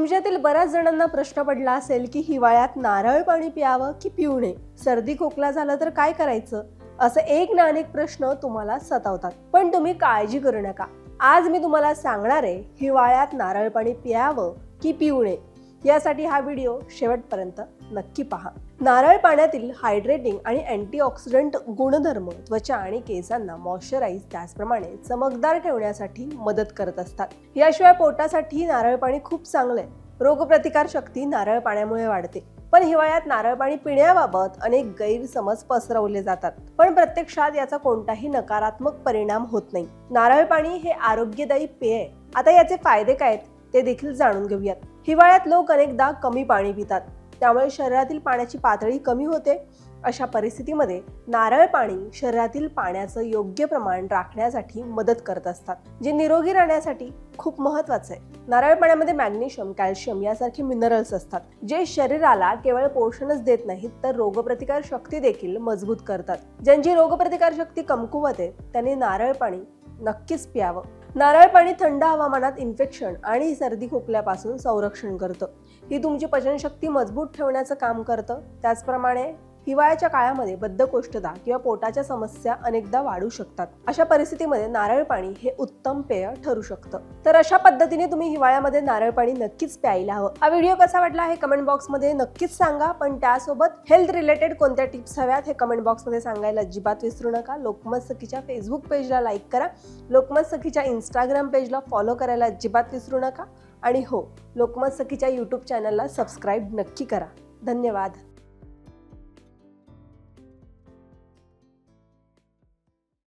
तुमच्यातील बऱ्याच जणांना प्रश्न पडला असेल की हिवाळ्यात नारळ पाणी प्यावं की पिऊ नये? सर्दी खोकला झालं तर काय करायचं? असं एक ना अनेक प्रश्न तुम्हाला सतावतात. पण तुम्ही काळजी करू नका. आज मी तुम्हाला सांगणार आहे हिवाळ्यात नारळ पाणी प्यावं की पिऊ नये? यासाठी हा व्हिडिओ शेवटपर्यंत नक्की पहा. नारळ पाण्यातील हायड्रेटिंग आणि अँटीऑक्सिडंट गुणधर्म त्वचा आणि केसांना मॉइश्चराईज त्याचप्रमाणे चमकदार ठेवण्यासाठी मदत करत असतात. याशिवाय पोटासाठी नारळ पाणी खूप चांगलं आहे रोगप्रतिकार शक्ती नारळ पाण्यामुळे वाढते. पण हिवाळ्यात नारळ पाणी पिण्याबाबत अनेक गैरसमज पसरवले जातात. पण प्रत्यक्षात याचा कोणताही नकारात्मक परिणाम होत नाही. नारळ पाणी हे आरोग्यदायी पेय आहे. आता याचे फायदे काय आहेत? ते देखील जाणून घेऊयात. हिवाळ्यात लोक अनेकदा कमी पाणी पितात. त्यामुळे शरीरातील पाण्याची पातळी कमी होते. अशा परिस्थितीमध्ये नारळ पाणी शरीरातील पाण्याचं योग्य प्रमाण राखण्यासाठी मदत करत असतात जे निरोगी राहण्यासाठी खूप महत्वाचं आहे. नारळ पाण्यामध्ये मॅग्नेशियम कॅल्शियम यासारखे मिनरल्स असतात जे शरीराला केवळ पोषणच देत नाहीत तर रोगप्रतिकार शक्ती देखील मजबूत करतात. ज्यांची रोगप्रतिकार शक्ती कमकुवत आहे त्यांनी नारळ पाणी नक्कीच प्यावं. नारळ पाणी थंड हवामानात इन्फेक्शन आणि सर्दी खोकल्यापासून संरक्षण करतं. ही तुमची पचनशक्ती मजबूत ठेवण्याचं काम करतं. त्याचप्रमाणे हिवाळ्याच्या काळामध्ये बद्धकोष्ठता किंवा पोटाच्या समस्या अनेकदा वाढू शकतात. अशा परिस्थितीमध्ये नारळ पाणी हे उत्तम पेय ठरू शकतं. तर अशा पद्धतीने तुम्ही हिवाळ्यामध्ये नारळ पाणी नक्कीच प्यायला हवं. हा व्हिडिओ कसा वाटला हे कमेंट बॉक्समध्ये नक्कीच सांगा. पण त्यासोबत हेल्थ रिलेटेड कोणत्या टिप्स हव्यात हे कमेंट बॉक्समध्ये सांगायला अजिबात विसरू नका. लोकमत सखीच्या फेसबुक पेजला लाईक करा. लोकमत सखीच्या इंस्टाग्राम पेजला फॉलो करायला अजिबात विसरू नका. आणि हो लोकमत सखीच्या यूट्यूब चॅनलला सबस्क्राईब नक्की करा. धन्यवाद.